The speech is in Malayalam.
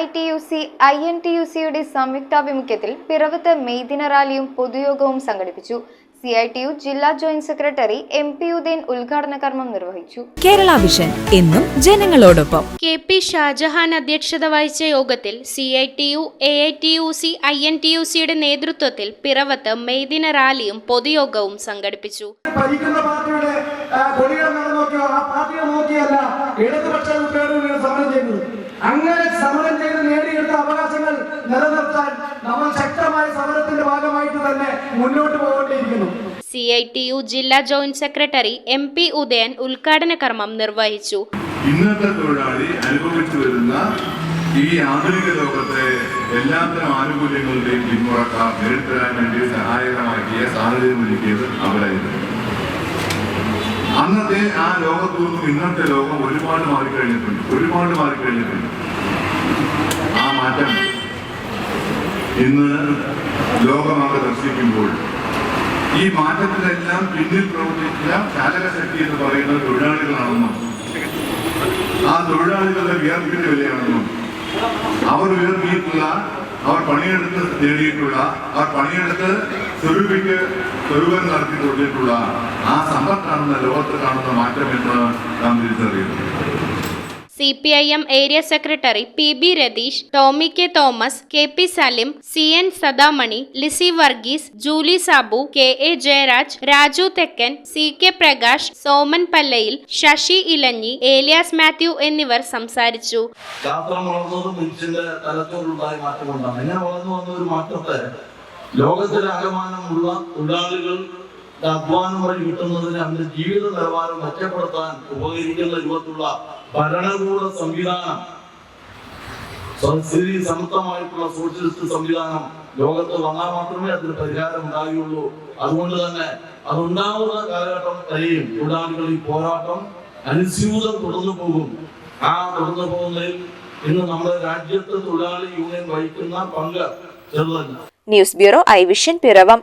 I T U C I N T U സിയുടെ സംയുക്താഭിമുഖ്യത്തിൽ പിറവത്ത് മെയ്ദിന റാലിയും പൊതുയോഗവും സംഘടിപ്പിച്ചു. സി ഐ ടി യു ജില്ലാ joint secretary M P Udayan ഉദ്ഘാടന കർമ്മം നിർവഹിച്ചു. കേരള വിഷൻ എന്നും ജനങ്ങളോടൊപ്പം. കെ പി ഷാജഹാൻ അധ്യക്ഷത വഹിച്ച യോഗത്തിൽ C I T U A I T U C I N T U സിയുടെ നേതൃത്വത്തിൽ പിറവത്ത് മെയ്ദിന റാലിയും പൊതുയോഗവും സംഘടിപ്പിച്ചു. ഭരിക്കുന്ന പാർട്ടിയുടെ കൊടികൾ നോക്കിയോ ആ പാർട്ടിയെ നോക്കിയല്ല ഇടതുപക്ഷ മുന്നോട്ട് പോകേണ്ടിയിരിക്കുന്നു സി ഐ ടി യു ജില്ലാ joint secretary M P Udayan ഉദ്ഘാടന കർമ്മം നിർവഹിച്ചു. ഇന്നത്തെ തൊഴിലാളി അനുഭവിച്ചു വരുന്ന ഈ ആധുനിക ലോകത്തെ എല്ലാത്തരം ആനുകൂല്യങ്ങളുടെയും പിന്മുറക്ക നേരിട്ടാൻ വേണ്ടി സഹായകരമാക്കിയ സാഹചര്യം ഒരുക്കിയത് അവരായിരുന്നു അന്നത്തെ ആ ലോകത്തു നിന്നും ഇന്നത്തെ ലോകം ഒരുപാട് മാറിക്കഴിഞ്ഞിട്ടുണ്ട്. ഒരുപാട് മാറിക്കഴിഞ്ഞിട്ടുണ്ട്. ആ മാറ്റം ഇന്ന് ലോകമാകെ ദർശിക്കുമ്പോൾ ഈ മാറ്റത്തിനെല്ലാം പിന്നിൽ പ്രവർത്തിച്ച ചാലകശക്തി എന്ന് പറയുന്നത് തൊഴിലാളികളാണെന്നും ആ തൊഴിലാളികളുടെ വിയർപ്പിന്റെ വിലയാണെന്നും അവർ ഉയർത്തിയിട്ടുള്ള അവർ പണിയെടുത്ത് നേടിയിട്ടുള്ള അവർ പണിയെടുത്ത് സ്വരൂപിക്ക് സ്വരൂപം നടത്തി കൊടുത്തിട്ടുള്ള ആ സമ്പത്താണെന്ന ലോകത്ത് കാണുന്ന മാറ്റം എന്ന് നാം തിരിച്ചറിയുന്നു. C P I M area secretary P B Ratheesh Tommy K Thomas K P Salim C N Sadamani Lizzy Varghese Julie Sabu K A Jayaraj Raju Thekkan C K Prakash Soman Pallayil Sasi Elanji Elias Mathew എന്നിവർ സംസാരിച്ചു. ശാസ്ത്രം വളർന്നതും അധ്വാനം വഴി കിട്ടുന്നതിന് അവന്റെ ജീവിത നിലവാരം മെച്ചപ്പെടുത്താൻ ഉപകരിക്കുന്ന രൂപത്തിലുള്ള ഭരണകൂട സംവിധാനം. സ്ഥിതി സമത്വമായിട്ടുള്ള സോഷ്യലിസ്റ്റ് സംവിധാനം ലോകത്ത് വന്നാൽ മാത്രമേ അതിന് പരിഹാരം ഉണ്ടാകുകയുള്ളൂ. അതുകൊണ്ട് തന്നെ അതുണ്ടാവുന്ന കാലഘട്ടം കഴിയും തൊഴിലാളികൾ ഈ പോരാട്ടം അനുസ്യൂതം തുടർന്നു പോകും. ആ തുടർന്നു പോകുന്നതിൽ ഇന്ന് നമ്മുടെ രാജ്യത്ത് തൊഴിലാളി യൂണിയൻ വഹിക്കുന്ന പങ്ക് ചെറുതല്ല. News bureau I vision Piravom.